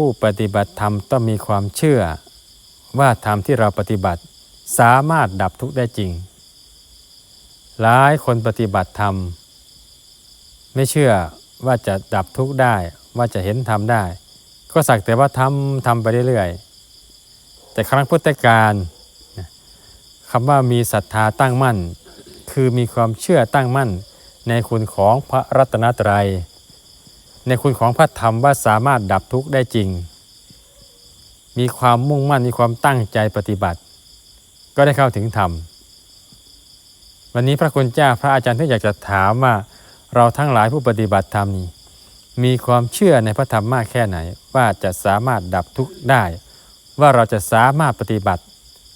ผู้ปฏิบัติธรรมต้องมีความเชื่อ ว่าธรรมที่เราปฏิบัติสามารถดับทุกข์ได้จริง หลายคนปฏิบัติธรรม ไม่เชื่อว่าจะดับทุกข์ได้ว่าจะเห็นธรรมได้ ก็สักแต่ว่าทำทำไปเรื่อยๆแต่ครั้งพุทธกาลคำว่ามีศรัทธาตั้งมั่น คือมีความเชื่อตั้งมั่นในคุณของพระรัตนตรัย ในคุณของพระธรรมว่าสามารถดับทุกข์ได้จริง มีความมุ่งมั่นมีความตั้งใจปฏิบัติ ก็ได้เข้าถึงธรรม วันนี้พระคุณเจ้าพระอาจารย์ที่อยากจะถามว่าเราทั้งหลายผู้ปฏิบัติธรรมนี้ มีความเชื่อในพระธรรมมากแค่ไหน ว่าจะสามารถดับทุกข์ได้ ว่าเราจะสามารถปฏิบัติ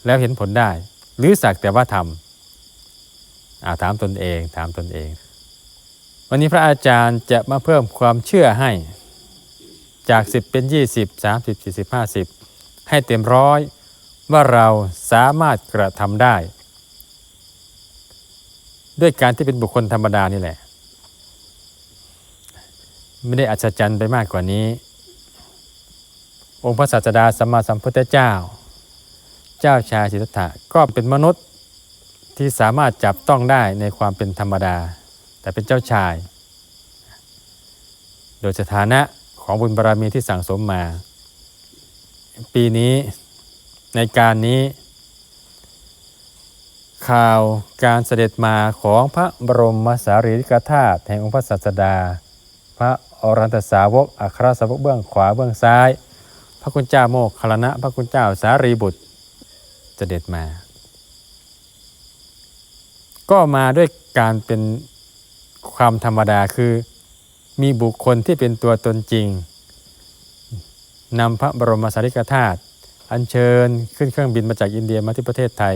แล้วเห็นผลได้ หรือสักแต่ว่าทำอาถามตนเองถามตนเอง วันนี้พระอาจารย์จะมาเพิ่มความเชื่อให้ จาก 10 เป็น 20 30 40 50 ให้เต็มร้อยว่าเราสามารถกระทำได้ ด้วยการที่เป็นบุคคลธรรมดานี่แหละ ไม่ได้อัศจรรย์ไปมากกว่านี้ องค์พระศาสดาสัมมาสัมพุทธเจ้า เจ้าชายสิทธัตถะก็เป็นมนุษย์ที่สามารถจับต้องได้ในความเป็นธรรมดา แต่เป็นเจ้าชาย โดยสถานะของบุญบารรมีที่สั่งสมมา ปีนี้ในการนี้ ข่าวการเสด็จมาของพระบรมสารีริกธาตุแห่งองค์พระศาสดา พระอรันตสาวกอัครสาวกเบื้องขวาเบื้องซ้าย พระคุณเจ้าโมคคลณะ พระคุณเจ้าสารีบุตรเสด็จมา ก็มาด้วยการเป็น ความธรรมดาคือ มีบุคคลที่เป็นตัวตนจริงนำพระบรมสารีริกธาตุอัญเชิญขึ้นเครื่องบินมาจากอินเดียมาที่ประเทศไทย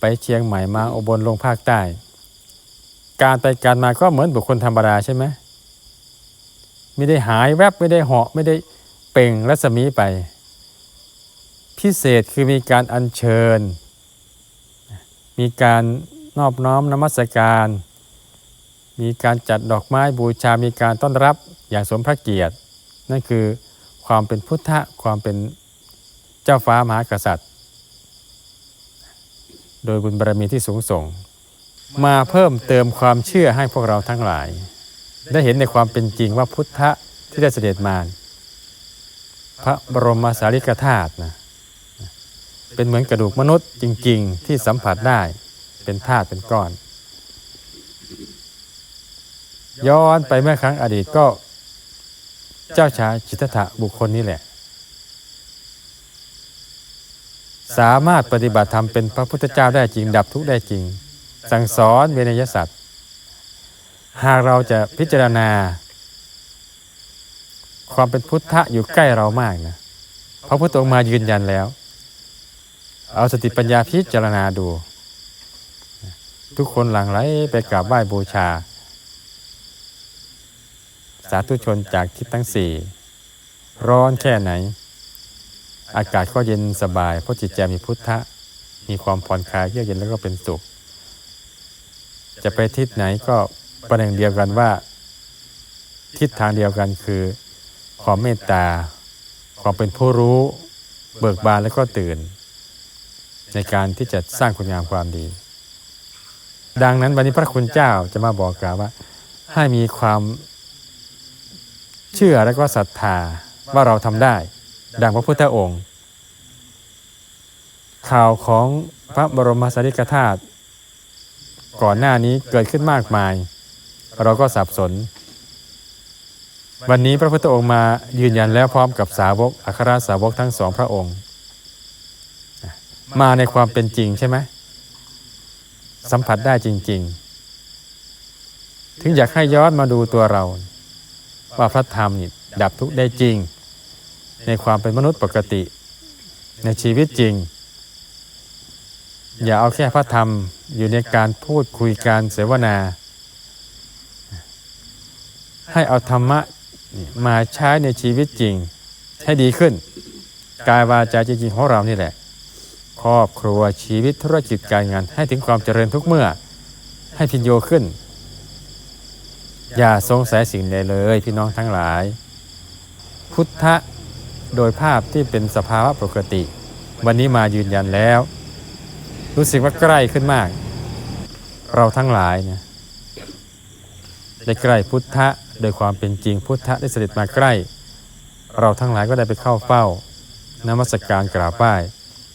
ไปเชียงใหม่มาอุบลลงภาคใต้ การไปการมาก็เหมือนบุคคลธรรมดาใช่ไหมไม่ได้หายแวบไม่ได้เหาะไม่ได้เปล่งรัศมีไป พิเศษคือมีการอัญเชิญ มีการนอบน้อมนมัสการ มีการจัดดอกไม้บูชา มีการต้อนรับอย่างสมพระเกียรติ นั่นคือความเป็นพุทธะความเป็นเจ้าฟ้ามหากษัตริย์ โดยบุญบารมีที่สูงส่ง มาเพิ่มเติมความเชื่อให้พวกเราทั้งหลาย ได้เห็นในความเป็นจริงว่าพุทธะที่ได้เสด็จมาพระบรมสารีริกธาตุนะเป็นเหมือนกระดูกมนุษย์จริง ๆ ที่สัมผัสได้เป็นธาตุเป็นก้อน ย้อนไปเมื่อครั้งอดีตก็ เจ้าชายจิตตถะบุคคลนี้แหละ สามารถปฏิบัติธรรมเป็นพระพุทธเจ้าได้จริง ดับทุกข์ได้จริง สั่งสอนเวนยสัตว์หากเราจะพิจารณา ความเป็นพุทธะอยู่ใกล้เรามากนะพระพุทธองค์มายืนยันแล้ว เอาสติปัญญาพิจารณาดู ทุกคนหลั่งไหลไปกราบไหว้บูชาาธุชนจากทิศทั้งสี่ร้อนแค่ไหน อากาศก็เย็นสบาย เพราะจิตใจมีพุทธะ มีความผ่อนคลายเยือกเย็นแล้วก็เป็นสุข จะไปทิศไหนก็ประเด็นเดียวกันว่า ทิศทางเดียวกันคือ ความเมตตา ความเป็นผู้รู้ เบิกบานแล้วก็ตื่น ในการที่จะสร้างคุณงามความดี ดังนั้นวันนี้พระคุณเจ้าจะมาบอกกล่าวว่า ให้มีความ เชื่อและก็ศรัทธาว่าเราทำได้ ดังพระพุทธองค์ ข่าวของพระบรมสารีริกธาตุก่อนหน้านี้เกิดขึ้นมากมาย เราก็สับสน วันนี้พระพุทธองค์มายืนยันแล้วพร้อมกับสาวกอัครสาวกทั้งสองพระองค์ มาในความเป็นจริงใช่ไหมสัมผัสได้จริง ๆ ถึงอยากให้ย้อนมาดูตัวเรา ว่าพระธรรมนี่ดับทุกข์ได้จริง ในความเป็นมนุษย์ปกติ ในชีวิตจริง อย่าเอาแค่พระธรรมอยู่ในการพูดคุยการเสวนา ให้เอาธรรมะนี่มาใช้ในชีวิตจริง ให้ดีขึ้น กายวาจาจริงๆของเรานี่แหละ ครอบครัวชีวิตธุรกิจการงานให้ถึงความเจริญทุกเมื่อ ให้พินโยขึ้น อย่าสงสัยสิ่งใดเลยพี่น้องทั้งหลาย พุทธะโดยภาพที่เป็นสภาวะปกติ วันนี้มายืนยันแล้ว รู้สึกว่าใกล้ขึ้นมาก เราทั้งหลายเนี่ยได้ใกล้พุทธะโดยความเป็นจริงพุทธะได้เสด็จมาใกล้ เราทั้งหลายก็ได้ไปเข้าเฝ้านมัสการกราบไหว้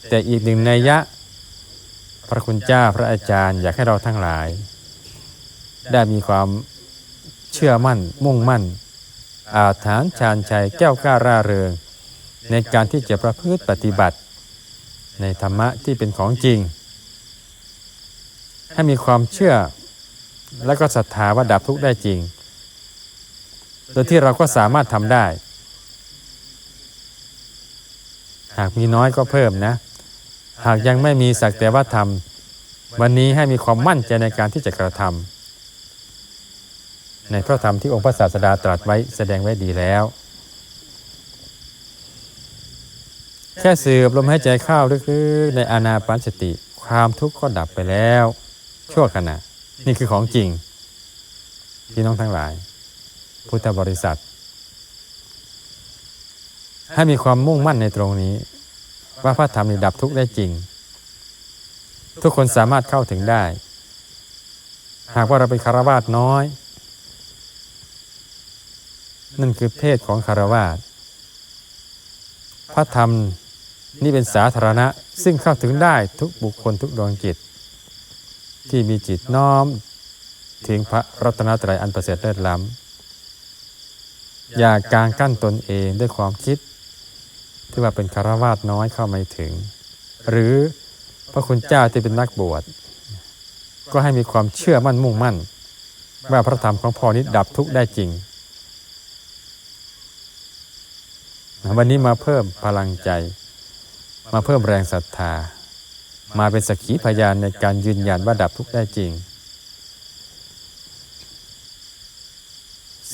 แต่อีกหนึ่งนัยยะ พระคุณเจ้าพระอาจารย์อยากให้เราทั้งหลาย ได้มีความ เชื่อมั่น มุ่งมั่น อาถานชาญชัยแก้วกล้าร่าเริง ในการที่จะประพฤติปฏิบัติ ในธรรมะที่เป็นของจริง ให้มีความเชื่อและก็ศรัทธาว่าดับทุกข์ได้จริง โดยที่เราก็สามารถทำได้ หากมีน้อยก็เพิ่มนะ หากยังไม่มีสักแต่ว่าทำวันนี้ให้มีความมั่นใจในการที่จะกระทำ ในพระธรรมที่องค์พระศาสดาตรัสไว้แสดงไว้ดีแล้ว แค่สืบลมหายใจเข้าลึกๆในอานาปานสติ ความทุกข์ก็ดับไปแล้ว ชั่วขณะ นี่คือของจริง พี่น้องทั้งหลาย พุทธบริษัท ให้มีความมุ่งมั่นในตรงนี้ ว่าพระธรรมนี่ดับทุกข์ได้จริง ทุกคนสามารถเข้าถึงได้ หากว่าเราเป็นคารวาสน้อย นั่นคือเพศของคารวาสพระธรรมนี่เป็นสาธารณะซึ่งเข้าถึงได้ทุกบุคคลทุกดวงจิต ที่มีจิตน้อม ถึงพระรัตนตรัยอันประเสริฐเลิศล้ำอย่ากางกั้นตนเองด้วยความคิด ที่ว่าเป็นคารวาสน้อยเข้าไม่ถึง หรือพระคุณเจ้าที่เป็นนักบวชก็ให้มีความเชื่อมั่นมุ่งมั่น ว่าพระธรรมของพ่อนี้ดับทุกข์ได้จริง วันนี้มาเพิ่มพลังใจ มาเพิ่มแรงศรัทธา มาเป็นสักขีพยานในการยืนยันว่าดับทุกข์ได้จริง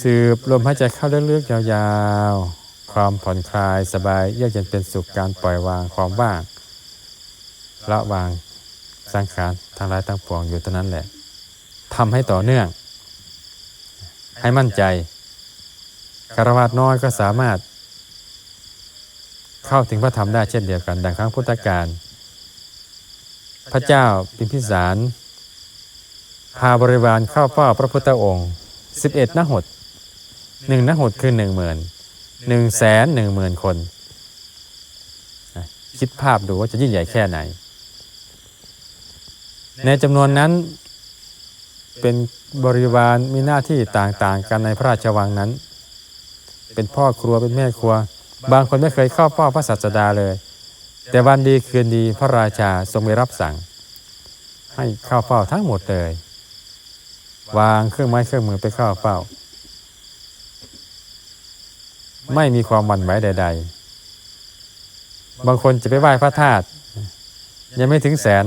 สืบลมหายใจเข้าเลึกๆยาวๆ ความผ่อนคลายสบายเยือกเย็นเป็นสุขการปล่อยวางความว่างละวางสังขารทางรายทั้งปวงอยู่ตรงนั้นแหละทำให้ต่อเนื่อง ให้มั่นใจคารวะน้อยก็สามารถ เข้าถึงพระธรรมได้เช่นเดียวกัน ดังครั้งพุทธกาลพระเจ้าพิมพิสาร พาบริวารเข้าเฝ้าพระพุทธองค์สิบเอ็ดนหดหนึ่งนหดคือหนึ่งหมื่นหนึ่งแสนหนึ่งหมื่นคน คิดภาพดูว่าจะยิ่งใหญ่แค่ไหน ในจำนวนนั้นเป็นบริวารมีหน้าที่ต่างๆ กันในพระราชวังนั้น เป็นพ่อครัวเป็นแม่ครัว บางคนไม่เคยเข้าเฝ้าพระสัสดาเลย แต่วันดีคืนดีพระราชาทรงไปรับสั่ง ให้เข้าเฝ้าทั้งหมดเลย วางเครื่องไม้เครื่องมือไปเข้าเฝ้า ไม่มีความหวั่นไหวใด ๆ บางคนจะไปไหว้พระธาตุยังไม่ถึงแสน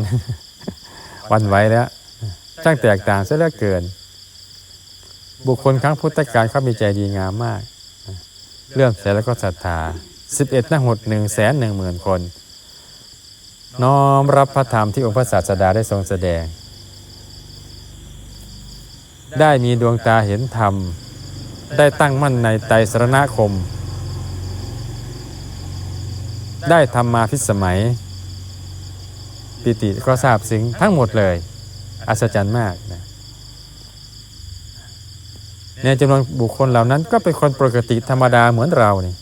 หวันไหวแล้วช่างแตกต่างซะเหลือเกิน บุคคลครั้งพุทธกาลเขามีใจดีงามมาก เรื่องเสร็จแล้วก็ศรัทธาสิบเอ็ดนหดหนึ่งแสนหนึ่งหมื่นคน น้อมรับพระธรรมที่องค์พระศาสดาได้ทรงแสดง ได้มีดวงตาเห็นธรรม ได้ตั้งมั่นในไตรสรณคม ได้ทำมาพิสมัย ปิติก็ทราบซึ้งทั้งหมดเลย อัศจรรย์มากนะ ในจำนวนบุคคลเหล่านั้นก็เป็นคนปกติธรรมดาเหมือนเรานี่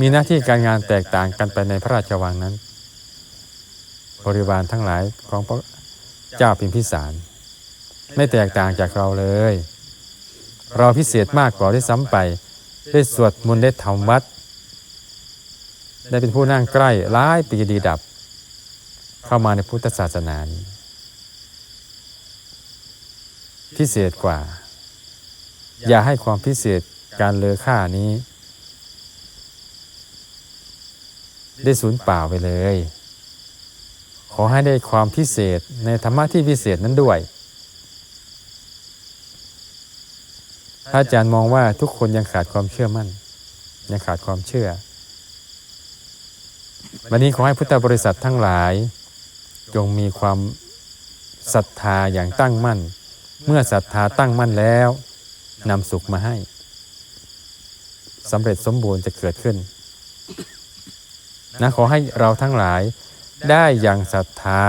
มีหน้าที่การงานแตกต่างกันไปในพระราชวังนั้น บริวารทั้งหลายของพระเจ้าพิมพิสาร ไม่แตกต่างจากเราเลย เราพิเศษมากกว่าได้ซ้ำไป ได้สวดมนต์ได้ทำวัด ได้เป็นผู้นั่งใกล้ร้ายปีดีดับ เข้ามาในพุทธศาสนานี้ พิเศษกว่า อย่าให้ความพิเศษการเลอค่านี้ ได้สูญเปล่าไปเลย ขอให้ได้ความพิเศษในธรรมะที่พิเศษนั้นด้วยพระอาจารย์มองว่าทุกคนยังขาดความเชื่อมั่น ยังขาดความเชื่อ วันนี้ขอให้พุทธบริษัททั้งหลาย จงมีความศรัทธาอย่างตั้งมั่น เมื่อศรัทธาตั้งมั่นแล้วนำสุขมาให้สำเร็จสมบูรณ์จะเกิดขึ้นนะขอให้เราทั้งหลายได้อย่างศรัทธา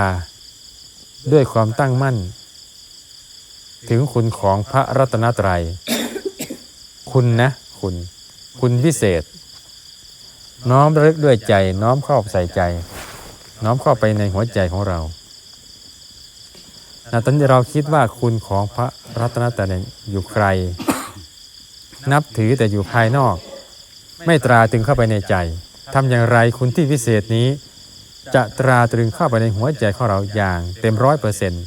ด้วยความตั้งมั่น ถึงคุณของพระรัตนตรัย คุณนะ คุณ คุณวิเศษ น้อมระลึกด้วยใจ น้อมเข้าใส่ใจ น้อมเข้าไปในหัวใจของเรา ตอนนี้เราคิดว่าคุณของพระรัตนตรัยอยู่ไกล นับถือแต่อยู่ภายนอก ไม่ตราตรึงเข้าไปในใจทำอย่างไรคุณที่วิเศษนี้ จะตราตรึงเข้าไปในหัวใจของเราอย่างเต็มร้อยเปอร์เซ็นต์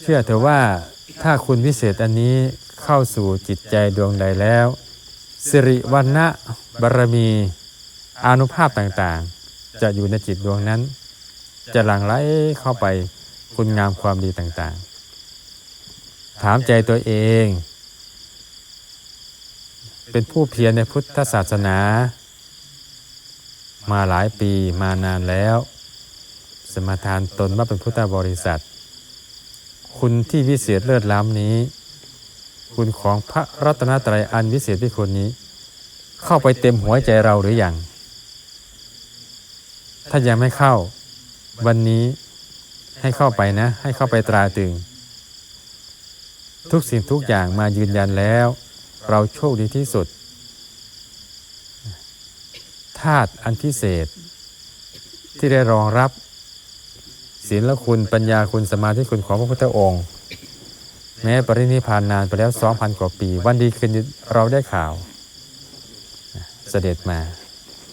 เชื่อเถอะว่าถ้าคุณวิเศษอันนี้เข้าสู่จิตใจดวงใดแล้ว สิริวัณณะบารมี อานุภาพต่างๆ จะอยู่ในจิตดวงนั้น จะหลั่งไหลเข้าไปคุณงามความดีต่างๆ ถามใจตัวเอง เป็นผู้เพียรในพุทธศาสนา มาหลายปีมานานแล้ว สมทานตนว่าเป็นพุทธบริษัท คุณที่วิเศษเลิศล้ำนี้ คุณของพระรัตนตรัยอันวิเศษที่คนนี้ เข้าไปเต็มหัวใจเราหรืออยังถ้ายังไม่เข้า วันนี้ให้เข้าไปนะ ให้เข้าไปตราตึง ทุกสิ่งทุกอย่างมายืนยันแล้ว เราโชคดีที่สุดธาตุอันพิเศษ ที่ได้รองรับศีลคุณปัญญาคุณสมาธิคุณของพระพุทธองค์ แม้ปรินิพพานนานไปแล้วสองพันกว่าปี วันดีคืนดีเราได้ข่าว เสด็จมา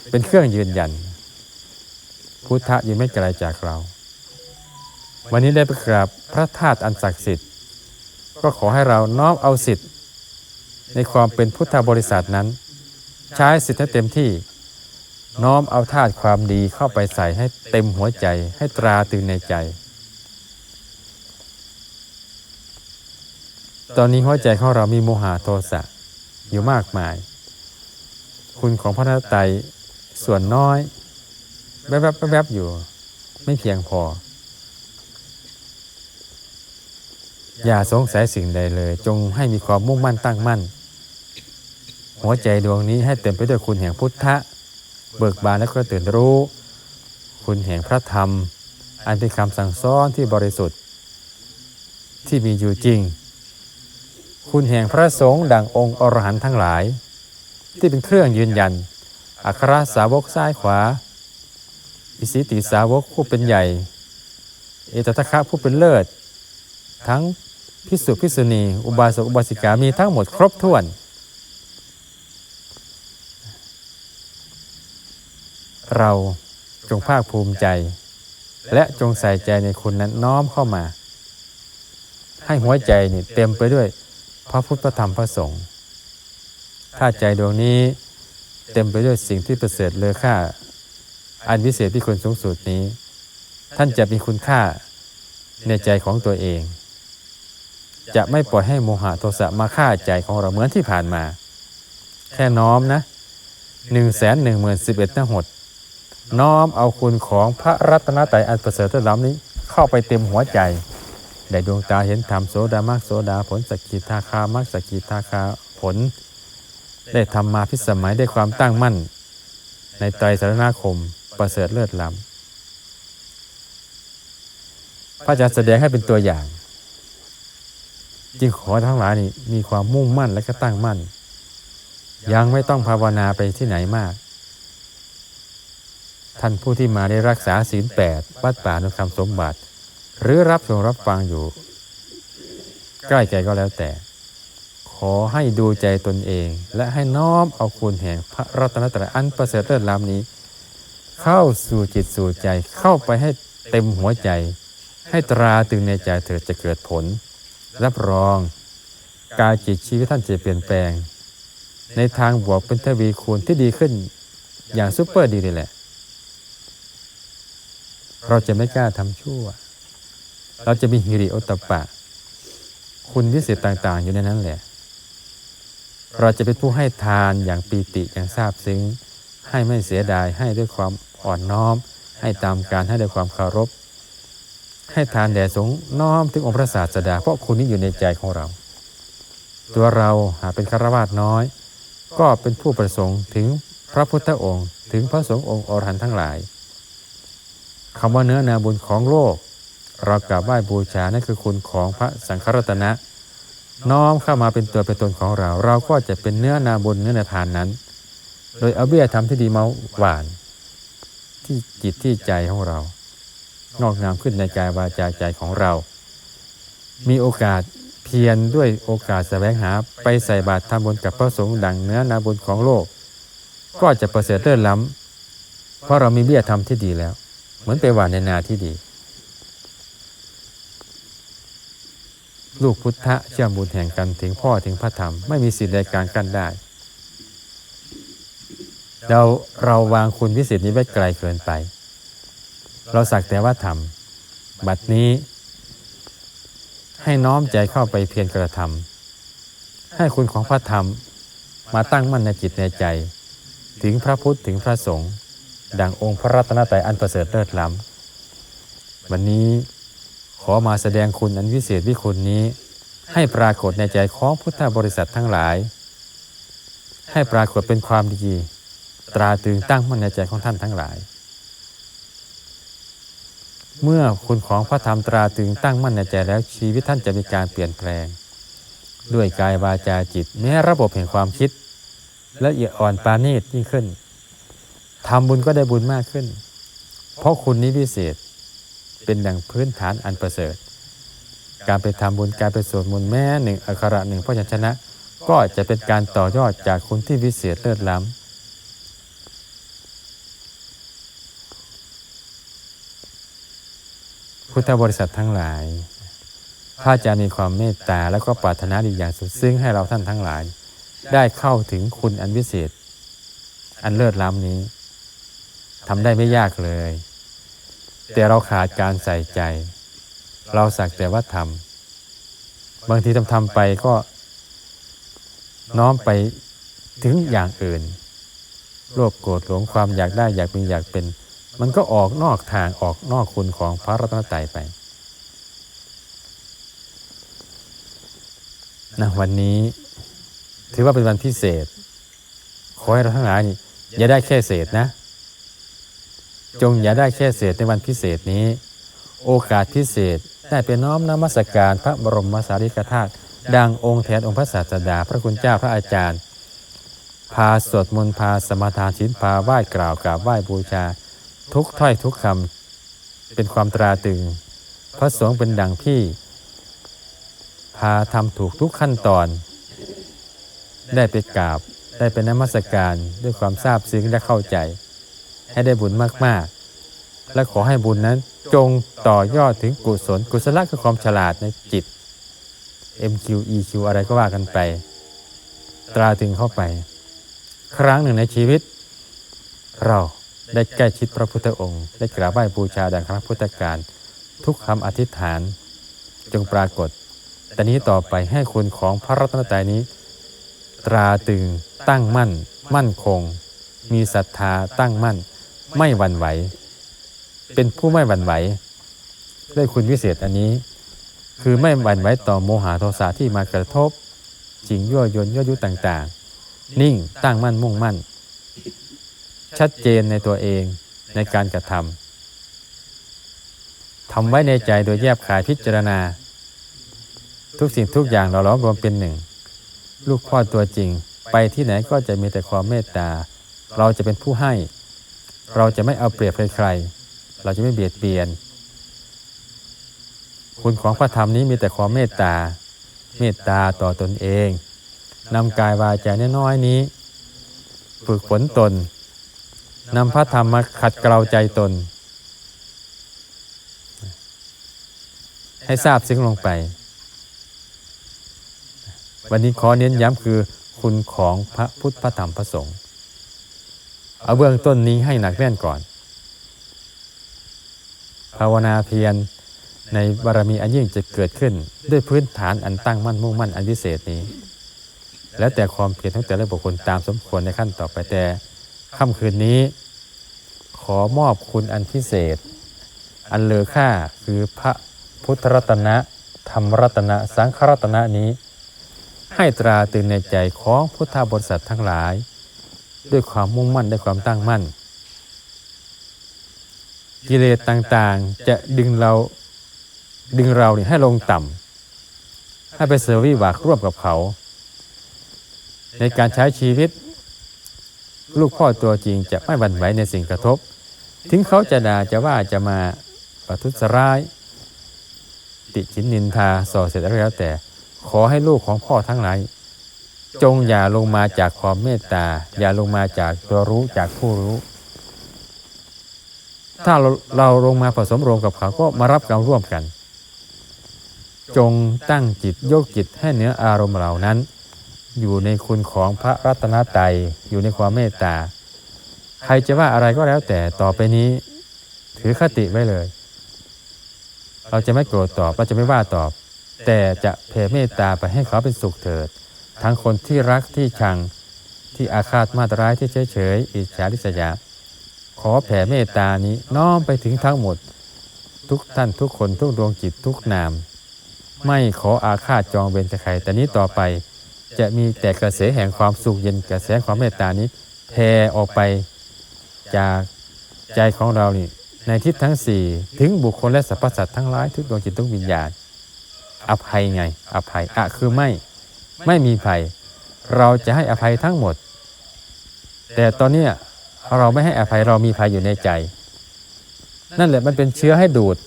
เป็นเครื่องยืนยัน พุทธะยังไม่ไกลจากเรา วันนี้ได้ไปกราบพระธาตุอันศักดิ์สิทธิ์ ก็ขอให้เราน้อมเอาสิทธิ์ ในความเป็นพุทธบริษัทนั้น ใช้สิทธิ์ให้เต็มที่ น้อมเอาธาตุความดีเข้าไปใส่ให้เต็มหัวใจให้ตราตึงในใจ ตอนนี้หัวใจของเรามีโมหะโทสะอยู่มากมาย คุณของพระนตไตส่วนน้อย แวบๆแวบๆอยู่ ไม่เพียงพอ อย่าสงสัยสิ่งใดเลย จงให้มีความมุ่งมั่นตั้งมั่น หัวใจดวงนี้ให้เต็มไปด้วยคุณแห่งพุทธะ เบิกบานและก็ตื่นรู้ คุณแห่งพระธรรม อันเป็นคำสั่งสอนที่บริสุทธิ์ ที่มีอยู่จริง คุณแห่งพระสงฆ์ดังองค์อรหันต์ทั้งหลาย ที่เป็นเครื่องยืนยัน อัครสาวกซ้ายขวา อิสิติสาวกผู้เป็นใหญ่ เอตตะคะผู้เป็นเลิศ ทั้งพิสุพิสุณีอุบาสกอุบาสิกามีทั้งหมดครบถ้วน เราจงภาคภูมิใจ และจงใส่ใจในคุณนั้นน้อมเข้ามา ให้หัวใจนี่เต็มไปด้วยพระพุทธพระธรรมพระสงฆ์ถ้าใจดวงนี้เต็มไปด้วยสิ่งที่ประเสริฐเลอค่า อันวิเศษที่คุณสูงสุดนี้ ท่านจะมีคุณค่าในใจของตัวเอง จะไม่ปล่อยให้โมหะโทสะมาฆ่าใจของเราเหมือนที่ผ่านมา แค่น้อมนะหนึ่งแสนหนึ่งหมื่นสิบเอ็ดนหด น้อมเอาคุณของพระรัตนตรัยอันประเสริฐล้ำนี้เข้าไปเต็มหัวใจได้ดวงตาเห็นธรรมโสดามักโสดาผลสกิทาคามักสกกิทาคาผล ได้ทำมาพิสมัยได้ความตั้งมั่น ในไตรสารณคม ประเสริฐเลิศล้ำพระอาจารย์แสดงให้เป็นตัวอย่าง จึงขอทั้งหลายนี่มีความมุ่งมั่นและก็ตั้งมั่น ยังไม่ต้องภาวนาไปที่ไหนมาก ท่านผู้ที่มาได้รักษาศีลแปดวัดป่านุคำสมบัติ หรือรับชมรับฟังอยู่ ใกล้ใจก็แล้วแต่ขอให้ดูใจตนเอง และให้น้อมเอาคุณแห่งพระรัตนตรัยอันประเสริฐเลิศล้ำนี้ เข้าสู่จิตสู่ใจเข้าไปให้เต็มหัวใจ ให้ตราตรึงในใจเถิดจะเกิดผล รับรอง กายจิตชีวิตท่านจะเปลี่ยนแปลง ในทางบวกเป็นทวีคูณที่ดีขึ้น อย่างซุปเปอร์ดีเลยแหละ เราจะไม่กล้าทำชั่ว เราจะมีฮิริโอตตปะ คุณวิเศษต่าง ๆ อยู่ในนั้นแหละ เราจะเป็นผู้ให้ทานอย่างปีติอย่างซาบซึ้งให้ไม่เสียดายให้ด้วยความ อ่อนน้อม ให้ตามการให้ด้วยความเคารพ ให้ทานแด่สงน้อมถึงองค์พระศาสดา เพราะคุณนี้อยู่ในใจของเรา ตัวเราหากเป็นคารวาสน้อย ก็เป็นผู้ประสงค์ถึงพระพุทธองค์ ถึงพระสงฆ์องค์อรหันต์ทั้งหลายคำว่าเนื้อนาบุญของโลก เรากราบไหว้บูชานั่นคือคุณของพระสังฆรัตนะ น้อมเข้ามาเป็นตัวเป็นตนของเรา เราก็จะเป็นเนื้อนาบุญเนื้อนาทานนั้น โดยเอาเบี้ยทำที่ดีมาหวาน ที่จิตที่ใจของเรางอกงามขึ้นในกายวาจาใจของเรา มีโอกาสเพียรด้วยโอกาสแสวงหาไปใส่บาตรทำบุญกับพระสงฆ์ดังเนื้อนาบุญของโลก ก็จะประเสริฐเลิศล้ำเพราะเรามีเบี้ยทำที่ดีแล้ว เหมือนไปหว่านในนาที่ดี ลูกพุทธะเชื่อมบุญแห่งกันถึงพ่อถึงพระธรรม ไม่มีสิทธิ์ใดการกั้นได้ เราเราวางคุณวิเศษนี้ไว้ไกลเกินไป เราสักแต่ว่าทำบัดนี้ ให้น้อมใจเข้าไปเพียรกระทำให้คุณของพระธรรมมาตั้งมั่นในจิตในใจ ถึงพระพุทธถึงพระสงฆ์ดังองค์พระรัตนตรัยอันประเสริฐเลิศล้ำวันนี้ขอมาแสดงคุณอันวิเศษวิคุณนี้ ให้ปรากฏในใจของพุทธบริษัททั้งหลาย ให้ปรากฏเป็นความดี ตราตรึงตั้งมั่นในใจของท่านทั้งหลาย เมื่อคุณของพระธรรมตราตรึงตั้งมั่นในใจแล้วชีวิตท่านจะมีการเปลี่ยนแปลง ด้วยกายวาจาจิต แม้ระบบแห่งความคิด ละเอียดอ่อนปราณีตยิ่งขึ้นทำบุญก็ได้บุญมากขึ้น เพราะคุณนี้พิเศษเป็นดังพื้นฐานอันประเสริฐ การไปทำบุญการไปสวดมนต์แม้หนึ่งอักขระหนึ่งพยัญชนะ ก็จะเป็นการต่อยอดจากคุณที่วิเศษเลิศล้ำ พุทธบริษัททั้งหลาย พระอาจารย์มีความเมตตาและก็ปรารถนาดีอย่างสุดซึ้งให้เราท่านทั้งหลาย ได้เข้าถึงคุณอันวิเศษ อันเลิศล้ำนี้ทำได้ไม่ยากเลย แต่เราขาดการใส่ใจ เราสักแต่ว่าทำบางทีทำทำไปก็ น้อมไปถึงอย่างอื่นโลภโกรธหลงความอยากได้อยากมีอยากเป็น มันก็ออกนอกทางออกนอกคุณของพระรัตนตรัยไปนะวันนี้ถือว่าเป็นวันพิเศษ ขอให้เราทั้งหลายอย่าได้แค่เศษนะ จงอย่าได้แค่เศษในวันพิเศษนี้ โอกาสพิเศษได้เป็นน้อมนมัสการพระบรมสารีริกธาตุดังองค์แทนองค์พระศาสดา พระคุณเจ้าพระอาจารย์ พาสวดมนต์พาสมาทานศีลพาไหว้กล่าวกราบไหว้บูชา ทุกถ้อยทุกคำเป็นความตราตึง พระสงฆ์เป็นดังพี่ พาทำถูกทุกขั้นตอน ได้ไปกราบ ได้เป็นนมัสการด้วยความซาบซึ้งและเข้าใจ ให้ได้บุญมากๆ และขอให้บุญนั้นจงต่อยอดถึงกุศล กุศลคือความฉลาดในจิต MQ EQ อะไรก็ว่ากันไป ตราถึงเข้าไป ครั้งหนึ่งในชีวิต เรา ได้ใกล้ชิดพระพุทธองค์ ได้กราบไหว้บูชาดังครั้งพุทธการทุกคำอธิษฐาน จงปรากฏ แต่นี้ต่อไปให้คุณของพระรัตนตรัยนี้ ตราตึง ตั้งมั่น มั่นคง มีศรัทธาตั้งมั่น ไม่หวั่นไหว เป็นผู้ไม่หวั่นไหว ด้วยคุณวิเศษอันนี้ คือไม่หวั่นไหวต่อโมหะโทสะที่มากระทบจิงยั่วยนยั่วยุต่างๆ นิ่งตั้งมั่นมุ่งมั่น ชัดเจนในตัวเองในการกระทำทำไว้ในใจโดยแยบขายพิจารณา ทุกสิ่งทุกอย่างเราล้อมรวมเป็นหนึ่ง ลูกพ่อตัวจริง ไปที่ไหนก็จะมีแต่ความเมตตา เราจะเป็นผู้ให้ เราจะไม่เอาเปรียบใครๆเราจะไม่เบียดเบียน คุณของพระธรรมนี้มีแต่ความเมตตา เมตตาต่อตนเองนำกายวาจาน้อยๆนี้ ฝึกฝนตน นำพระธรรมมาขัดเกลาใจตน ให้ทราบซึ้งลงไป วันนี้ขอเน้นย้ำคือคุณของพระพุทธพระธรรมพระสงฆ์เอาเบื้องต้นนี้ให้หนักแน่นก่อน ภาวนาเพียรในบารมีอันยิ่งจะเกิดขึ้นด้วยพื้นฐานอันตั้งมั่นมุ่งมั่นอันพิเศษนี้ แล้วแต่ความเพียรทั้งแต่ละบุคคลตามสมควรในขั้นต่อไปแต่ ค่ำคืนนี้ ขอมอบคุณอันพิเศษ อันเลอค่าคือพระพุทธรัตนะ ธรรมรัตนะ สังฆรัตนะนี้ ให้ตราตรึงในใจของพุทธบริษัททั้งหลาย ด้วยความมุ่งมั่นด้วยความตั้งมั่น กิเลสต่างๆจะดึงเราดึงเราเนี่ยให้ลงต่ำให้ไปเสวยวิบากร่วมกับเขา ในการใช้ชีวิต ลูกพ่อตัวจริงจะไม่หวั่นไหวในสิ่งกระทบ ถึงเขาจะด่าจะว่าจะมาประทุษร้าย ติชินนินทาส่อเสร็จแล้วแต่ ขอให้ลูกของพ่อทั้งหลายจงอย่าลงมาจากความเมตตา อย่าลงมาจากตัวรู้จากผู้รู้ ถ้าเราเราลงมาผสมรวมกับเขาก็มารับกรรมร่วมกัน จงตั้งจิตโยกจิตให้เหนืออารมณ์เหล่านั้น อยู่ในคุณของพระรัตนตรัยอยู่ในความเมตตา ใครจะว่าอะไรก็แล้วแต่ต่อไปนี้ ถือคติไว้เลย เราจะไม่โกรธตอบเราจะไม่ว่าตอบ แต่จะแผ่เมตตาไปให้เขาเป็นสุขเถิด ทั้งคนที่รักที่ชังที่อาฆาตมาตร้ายที่เฉยเฉยอิจฉาริษยา ขอแผ่เมตตานี้น้อมไปถึงทั้งหมด ทุกท่านทุกคนทุกดวงจิตทุกนาม ไม่ขออาฆาตจองเวรกับใครแต่นี้ต่อไป จะมีแต่กระแสแห่งความสุขเย็นกระแสความเมตตานี้แผ่ออกไปจากใจของเรานี่ในทิศทั้งสี่ถึงบุคคลและสรรพสัตว์ทั้งหลายทุกดวงจิตทุกวิญญาณอภัยไง อภัยอะคือไม่ไม่มีภัย เราจะให้อภัยทั้งหมด แต่ตอนนี้เราไม่ให้อภัยเรามีภัยอยู่ในใจ นั่นแหละมันเป็นเชื้อให้ดูด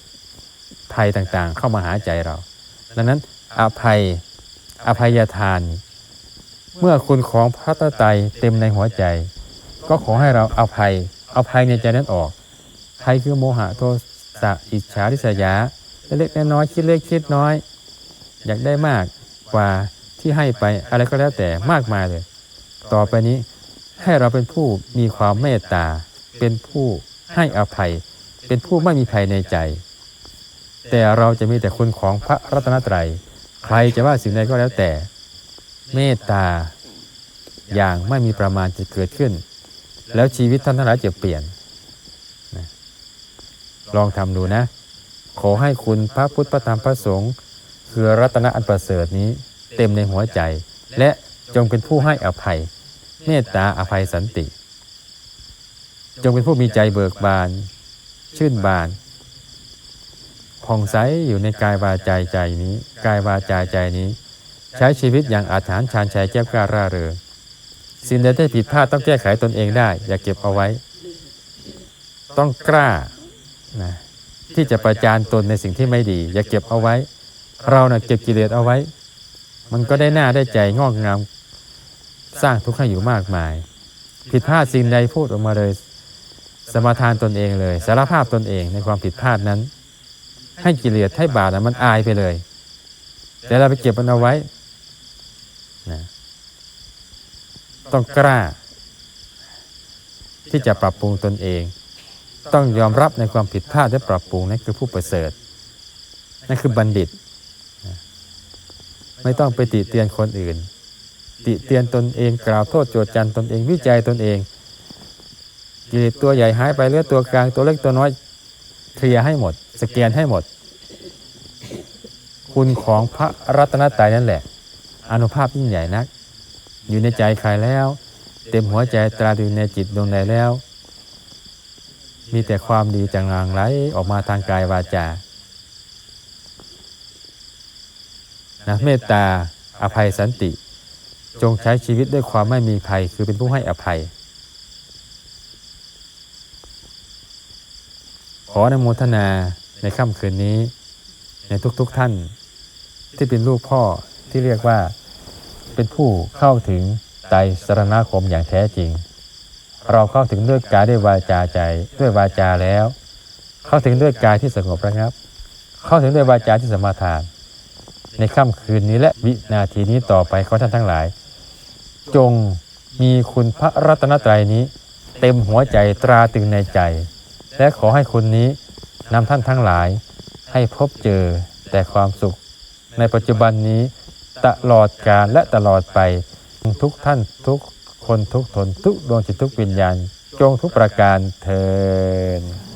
ภัยต่างๆ เข้ามาหาใจเรา ดังนั้นอภัยอภัยทาน เมื่อคุณของพระตไตรเต็มในหัวใจ ก็ขอให้เราเอาภัย เอาภัยในใจนั้นออกภัยคือโมหะโทสะอิจฉาริษยา เล็กน้อยคิดเล็กคิดน้อย อยากได้มากกว่าที่ให้ไปอะไรก็แล้วแต่มากมายเลย ต่อไปนี้ให้เราเป็นผู้มีความเมตตา เป็นผู้ให้อภัย เป็นผู้ไม่มีภัยในใจ แต่เราจะมีแต่คุณของพระรัตนตรัย ใครจะว่าสิ่งใดก็แล้วแต่ เมตตา อย่างไม่มีประมาณจะเกิดขึ้น แล้วชีวิตท่านทั้งหลายจะเปลี่ยนนะลองทำดูนะ ขอให้คุณพระพุทธพระธรรมพระสงฆ์คือรัตนะอันประเสริฐนี้ เต็มในหัวใจ และจงเป็นผู้ให้อภัย เมตตาอภัยสันติ จงเป็นผู้มีใจเบิกบาน ชื่นบานผ่องใสอยู่ในกายวาจาใจนี้ กายวาจาใจนี้ ใช้ชีวิตอย่างอาถรรพ์ชาญชัยแก้วกล้าร่าเริงสิ่งใดที่ผิดพลาดต้องแก้ไขตนเองได้ อย่าเก็บเอาไว้ ต้องกล้านะที่จะประจานตนในสิ่งที่ไม่ดี อย่าเก็บเอาไว้ เราเนะ่ะเก็บกิเลสเอาไว้ มันก็ได้หน้าได้ใจงอกงามสร้างทุกข์ให้อยู่มากมาย ผิดพลาดสิ่งใดพูดออกมาเลย สมาทานตนเองเลย สารภาพตนเองในความผิดพลาดนั้น ให้กิเลสให้บาปนะมันอายไปเลย แต่เราไปเก็บมันเอาไว้ นะต้องกล้า ที่จะปรับปรุงตนเอง ต้องยอมรับในความผิดพลาดและปรับปรุงนั่นคือผู้ประเสริฐนั่นคือบัณฑิต ไม่ต้องไปติเตียนคนอื่น ติเตียนตนเองกล่าวโทษโจทย์จันตนเองวิจัยตนเองกิเลสตัวใหญ่หายไปเหลือตัวกลางตัวเล็กตัวน้อยเคลียร์ให้หมด สแกนให้หมด คุณของพระรัตนตรัยนั่นแหละ อนุภาพยิ่งใหญ่นัก อยู่ในใจใครแล้ว เต็มหัวใจตราตรึงในจิตดวงใดแล้ว มีแต่ความดีจางรางไหลออกมาทางกายวาจานะเมตตาอภัยสันติ จงใช้ชีวิตด้วยความไม่มีภัย คือเป็นผู้ให้อภัย ขออนโมทนาในค่ำคืนนี้ ในทุกๆทท่าน ที่เป็นลูกพ่อ ที่เรียกว่า เป็นผู้เข้าถึงไตรสรณคมอย่างแท้จริง เราเข้าถึงด้วยกายด้วยวาจาใจด้วยวาจาแล้ว เข้าถึงด้วยกายที่สงบระงับ เข้าถึงด้วยวาจาที่สมาทาน ในค่ำคืนนี้และวินาทีนี้ต่อไปขอท่านทั้งหลาย จงมีคุณพระรัตนตรัยนี้ เต็มหัวใจตราตึงในใจ และขอให้คุณนี้นำท่านทั้งหลายให้พบเจอแต่ความสุข ในปัจจุบันนี้ ตลอดกาลและตลอดไป ทุกท่านทุกคนทุกทนทุกดวงจิตทุกวิญญาณ จงทุกประการเทิน